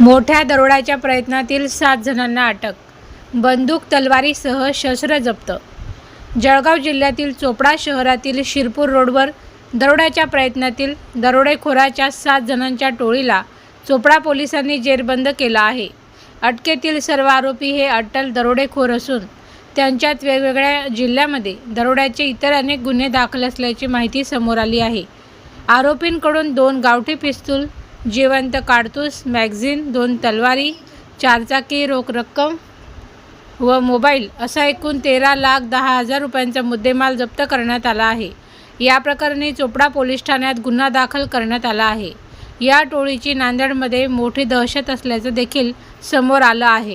मोठ्या दरोड्याच्या प्रयत्नातील सात जणांना अटक. बंदूक तलवारीसह शस्त्र जप्त. जळगाव जिल्ह्यातील चोपडा शहरातील शिरपूर रोडवर दरोड्याच्या प्रयत्नातील दरोडेखोराच्या सात जणांच्या टोळीला चोपडा पोलिसांनी जेरबंद केला आहे. अटकेतील सर्व आरोपी हे अटल दरोडेखोर असून त्यांच्यात वेगवेगळ्या जिल्ह्यामध्ये दरोड्याचे इतर अनेक गुन्हे दाखल असल्याची माहिती समोर आली आहे. आरोपींकडून दोन गावठी पिस्तूल जिवंत काडतूस मॅगझिन दोन तलवारी चारचाकी रोख रक्कम व मोबाईल असा एकूण तेरा लाख दहा हजार रुपयांचा मुद्देमाल जप्त करण्यात आला आहे. या प्रकरणी चोपडा पोलीस ठाण्यात गुन्हा दाखल करण्यात आला आहे. या टोळीची नांदेडमध्ये मोठी दहशत असल्याचं देखील समोर आलं आहे.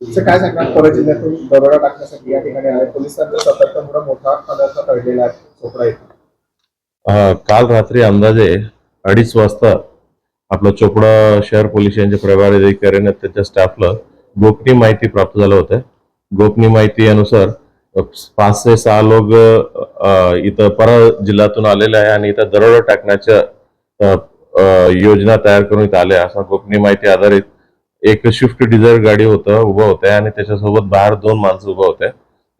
काय सांगणार? परत जिल्ह्यातून दरोडा टाकण्यासाठी या ठिकाणी आले. पोलिसांचा सतर्कमुळे मोठा पदार्थ टळलेला आहे चोपडा येथे. काल रात्री अंदाजे अडीच वाजता आपलं चोपडा शहर पोलीस यांच्या प्रभारी अधिकाऱ्याने त्याच्या स्टाफला गोपनीय माहिती प्राप्त झालं होतं. गोपनीय माहिती अनुसार पाच ते सहा लोक इथं परळ जिल्ह्यातून आलेले आहे आणि इथं दरोडा टाकण्याच्या योजना तयार करून इथं आल्या असं गोपनीय माहिती आधारित एक स्विफ्ट डिझायर गाडी होतं उभं होतं आणि त्याच्यासोबत बाहेर दोन माणसं उभं होते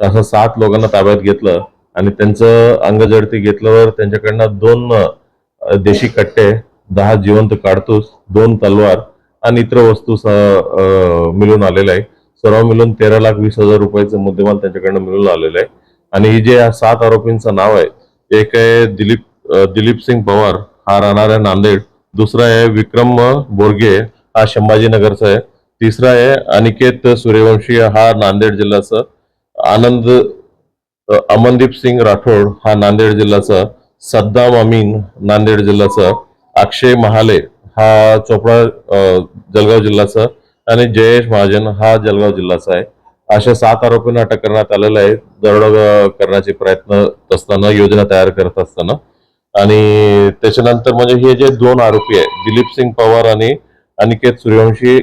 असं सात लोकांना ताब्यात घेतलं आणि त्यांचं अंगजडती घेतल्यावर त्यांच्याकडनं दोन देशी कट्टे दहा जिवंत काढतोस दोन तलवार आणि इतर वस्तू स- मिळून आलेले आहे सर्व मिळून तेरा लाख वीस हजार रुपयाचं मुद्देमाल त्यांच्याकडनं मिळून आलेलं आहे. आणि ही जे सात आरोपींचं नाव आहे एक आहे दिलीप दिलीप सिंग पवार हा राहणार आहे नांदेड. दुसरा आहे विक्रम बोरगे हा संभाजीनगरचा आहे. तिसरा आहे अनिकेत सूर्यवंशी हा नांदेड जिल्ह्याचा. आनंद अमनदीप सिंग राठोड हा नांदेड जिल्ह्याचा. सद्दाम अमीन नांदेड जिल्ह्याचा अक्षय महाले हा चोपडा जलगाव जळगाव जिल्ह्याचा आणि जयेश महाजन हा जळगाव जिल्ह्याचा आहे. अशा सात आरोपींना अटक करण्यात आलेला आहे दरोडा करण्याचे प्रयत्न असताना योजना तयार करत असताना. आणि त्याच्यानंतर म्हणजे हे जे दोन आरोपी आहे दिलीप सिंग पवार आणि अनिकेत सूर्यवंशी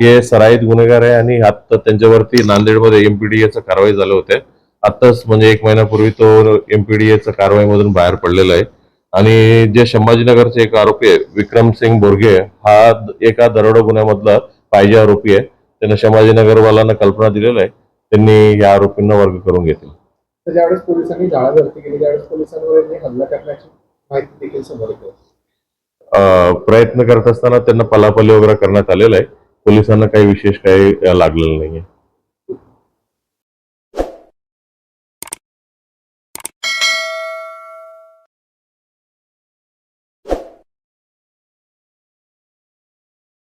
हे सराईत गुन्हेगार आहे आणि आता त्यांच्यावरती नांदेडमध्ये एमपीडीएचं कारवाई झाले होते. आताच म्हणजे एक महिन्यापूर्वी तो एमपीडीएच्या कारवाईमधून बाहेर पडलेला आहे. आणि जे संभाजीनगरचे एक आरोपी आहे विक्रम सिंग बोरगे हा एका दरोडा गुन्ह्यामधला पाहिजे आरोपी आहे. त्यांना संभाजीनगरवाल्यांना कल्पना दिलेला आहे. त्यांनी या आरोपींना वर्ग करून घेतला. ज्यावेळेस पोलिसांनी जाळाभरती केली त्यावेळेस पोलिसांवर हल्ला करण्याची माहिती देखील समोर प्रयत्न करत असताना त्यांना पलापली वगैरे करण्यात आलेला आहे. पोलिसांना काही विशेष काही लागलेलं नाहीये.